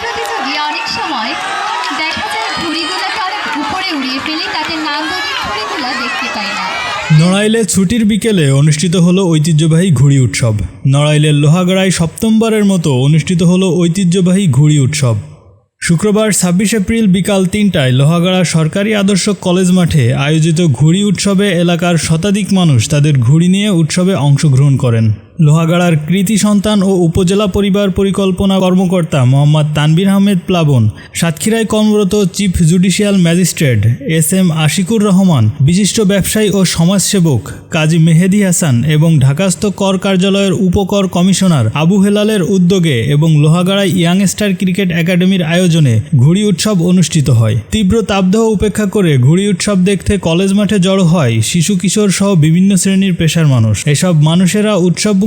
সম্প্রতি অনেক সময় দেখা যায় ঘুড়িগুলোকে অনেক উপরে উড়িয়ে তাতে নান্দনিক ঘুড়িগুলো দেখতে পাই না। নড়াইলে ছুটির বিকেলে অনুষ্ঠিত হলো ঐতিহ্যবাহী ঘুড়ি উৎসব। নড়াইলের লোহাগড়ায় সপ্তমবারের মতো অনুষ্ঠিত হলো ঐতিহ্যবাহী ঘুড়ি উৎসব। শুক্রবার ছাব্বিশ এপ্রিল বিকাল তিনটায় লোহাগড়া সরকারি আদর্শ কলেজ মাঠে আয়োজিত ঘুড়ি উৎসবে এলাকার শতাধিক মানুষ তাদের ঘুড়ি নিয়ে উৎসবে অংশগ্রহণ করেন। লোহাগাড়ার কৃতি সন্তান ও উপজেলা পরিবার পরিকল্পনা কর্মকর্তা মোহাম্মদ তানবির আহমেদ প্লাবন, সাতক্ষীরায় কর্মরত chief judicial magistrate S M Ashikur Rahman, বিশিষ্ট ব্যবসায়ী ও সমাজসেবক কাজী মেহেদি হাসান এবং ঢাকাস্থ কর কার্যালয়ের উপকর কমিশনার আবু হেলালের উদ্যোগে এবং লোহাগাড়ায় ইয়াংস্টার ক্রিকেট একাডেমির আয়োজনে ঘুড়ি উৎসব অনুষ্ঠিত হয়। তীব্র তাপদাহ উপেক্ষা করে ঘুড়ি উৎসব দেখতে কলেজ মাঠে জড়ো হয় শিশু কিশোর সহ বিভিন্ন শ্রেণির পেশার মানুষ। এসব মানুষেরা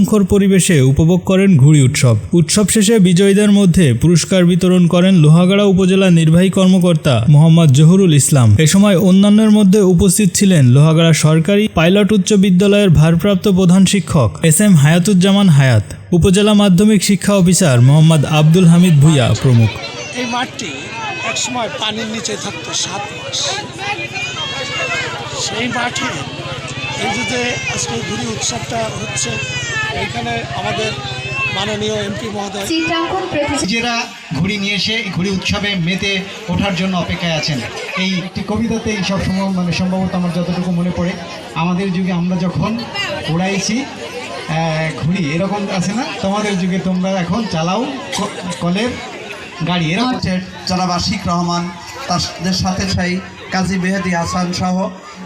উৎসবমুখর পরিবেশে উপভোগ করেন ঘুড়ি উৎসব। উৎসব শেষে বিজয়ীদের মধ্যে পুরস্কার বিতরণ করেন লোহাগাড়া উপজেলা নির্বাহী কর্মকর্তা মোহাম্মদ জহুরুল ইসলাম। এ সময় অন্যান্যের মধ্যে উপস্থিত ছিলেন লোহাগাড়া সরকারি পাইলট উচ্চ বিদ্যালয়ের ভারপ্রাপ্ত প্রধান শিক্ষক এস এম হায়াতুজ্জামান হায়াত, উপজেলা মাধ্যমিক শিক্ষা অফিসার মোহাম্মদ আব্দুল হামিদ ভুইয়া প্রমুখ। এই মাঠটি পানির নিচে থাকতো সাত মাস। সেই মাঠে এই যে আজকে ঘুরি উৎসবটা হচ্ছে এইখানে আমাদের মাননীয় এমপি মহোদয়। নিজেরা ঘুড়ি নিয়ে এসে ঘুড়ি উৎসবে মেতে ওঠার জন্য অপেক্ষায় আছেন। এই একটি কবিতাতে এই সব সময় মানে সম্ভবত আমার যতটুকু মনে পড়ে আমাদের যুগে আমরা যখন উড়াইছি ঘুড়ি এরকম আছে না? তোমাদের যুগে তোমরা এখন চালাও কলের গাড়ি এরকম। আশিক রহমান তাদের সাথে সাই কাজী মেহেদি হাসান সহ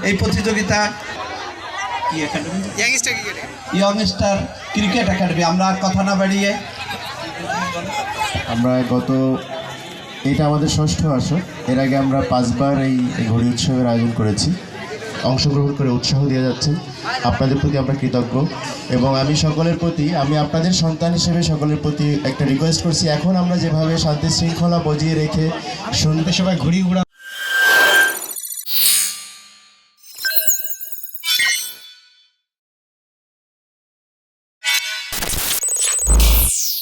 এই প্রতিযোগিতা কি একাডেমি ইয়ং ক্রিকেট একাডেমি আমরা আর কথা না বাড়িয়ে আমরা গত এটা আমাদের ষষ্ঠ আসর। এর আগে আমরা পাঁচবার এই ঘড়ি উৎসবের আয়োজন করেছি। অংশগ্রহণ করে উৎসাহ দিয়ে যাচ্ছেন আপনাদের প্রতি আমরা কৃতজ্ঞ। এবং আমি সকলের প্রতি আমি আপনাদের সন্তান হিসেবে সকলের প্রতি একটা রিকোয়েস্ট করছি। এখন আমরা যেভাবে শান্তি শৃঙ্খলা বজিয়ে রেখে সুন্দর সবাই ঘুড়ি